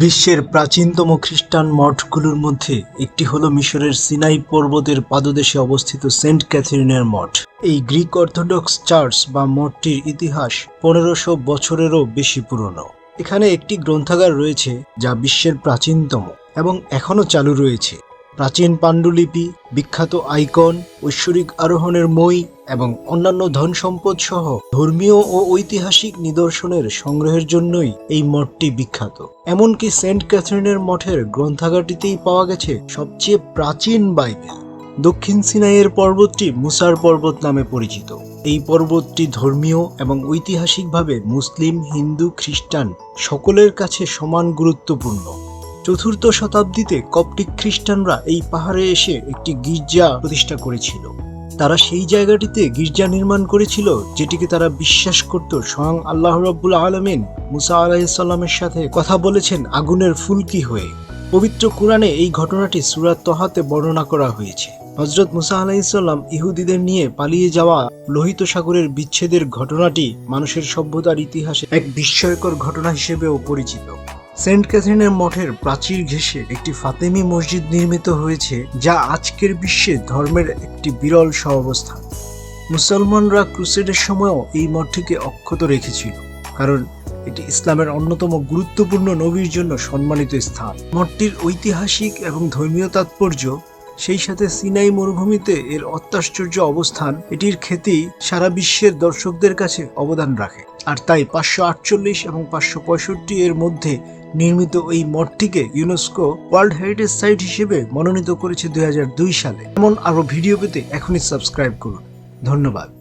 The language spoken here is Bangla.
বিশ্বের প্রাচীনতম খ্রিস্টান মঠগুলোর মধ্যে একটি হলো মিশরের সিনাই পর্বতের পাদদেশে অবস্থিত সেন্ট ক্যাথরিনের মঠ। এই গ্রিক অর্থোডক্স চার্চ বা মঠটির ইতিহাস পনেরোশো বছরেরও বেশি পুরনো। এখানে একটি গ্রন্থাগার রয়েছে যা বিশ্বের প্রাচীনতম এবং এখনও চালু রয়েছে। প্রাচীন পাণ্ডুলিপি, বিখ্যাত আইকন, ঐশ্বরিক আরোহণের মই এবং অন্যান্য ধন সম্পদ সহ ধর্মীয় ও ঐতিহাসিক নিদর্শনের সংগ্রহের জন্যই এই মঠটি বিখ্যাত। এমনকি সেন্ট ক্যাথরিনের মঠের গ্রন্থাগারটিতেই পাওয়া গেছে সবচেয়ে প্রাচীন বাইবেল। দক্ষিণ সিনাইয়ের পর্বতটি মুসার পর্বত নামে পরিচিত। এই পর্বতটি ধর্মীয় এবং ঐতিহাসিকভাবে মুসলিম, হিন্দু, খ্রিস্টান সকলের কাছে সমান গুরুত্বপূর্ণ। চতুর্থ শতাব্দীতে কপটিক খ্রিস্টানরা এই পাহাড়ে এসে একটি গির্জা প্রতিষ্ঠা করেছিল। তারা সেই জায়গাটিতে গির্জা নির্মাণ করেছিল, যেটিকে তারা বিশ্বাস করত স্বয়ং আল্লাহ রাব্বুল আলমিন মুসা আলাহিসাল্লামের সাথে কথা বলেছেন আগুনের ফুলকি হয়ে। পবিত্র কোরআনে এই ঘটনাটি সুরাত তহাতে বর্ণনা করা হয়েছে। হজরত মুসা আলাহিসাল্লাম ইহুদিদের নিয়ে পালিয়ে যাওয়া লোহিত সাগরের বিচ্ছেদের ঘটনাটি মানুষের সভ্যতার ইতিহাসে এক বিস্ময়কর ঘটনা হিসেবেও পরিচিত। সেন্ট ক্যাথরিনের মঠের প্রাচীর ঘেঁষে একটি ফাতেমি মসজিদ নির্মিত হয়েছে, যা আজকের বিশ্বে ধর্মের একটি বিরল সহাবস্থান। মুসলমানরা ক্রুসেডের সময়ও এই মঠটিকে অক্ষত রেখেছিল, কারণ এটি ইসলামের অন্যতম গুরুত্বপূর্ণ নবীর জন্য সম্মানিত স্থান। মঠটির ঐতিহাসিক এবং ধর্মীয় তাৎপর্য, সেই সাথে সিনাই মরুভূমিতে এর অত্যাশ্চর্য অবস্থান, এটির খ্যাতি সারা বিশ্বের দর্শকদের কাছে অবদান রাখে। আর তাই পাঁচশো আটচল্লিশ এবং পাঁচশো পঁয়ষট্টি এর মধ্যে নির্মিত এই মঠটিকে ইউনেস্কো ওয়ার্ল্ড হেরিটেজ সাইট হিসেবে মনোনীত করেছে দুই হাজার দুই সালে। এমন আরও ভিডিও পেতে এখনই সাবস্ক্রাইব করুন। ধন্যবাদ।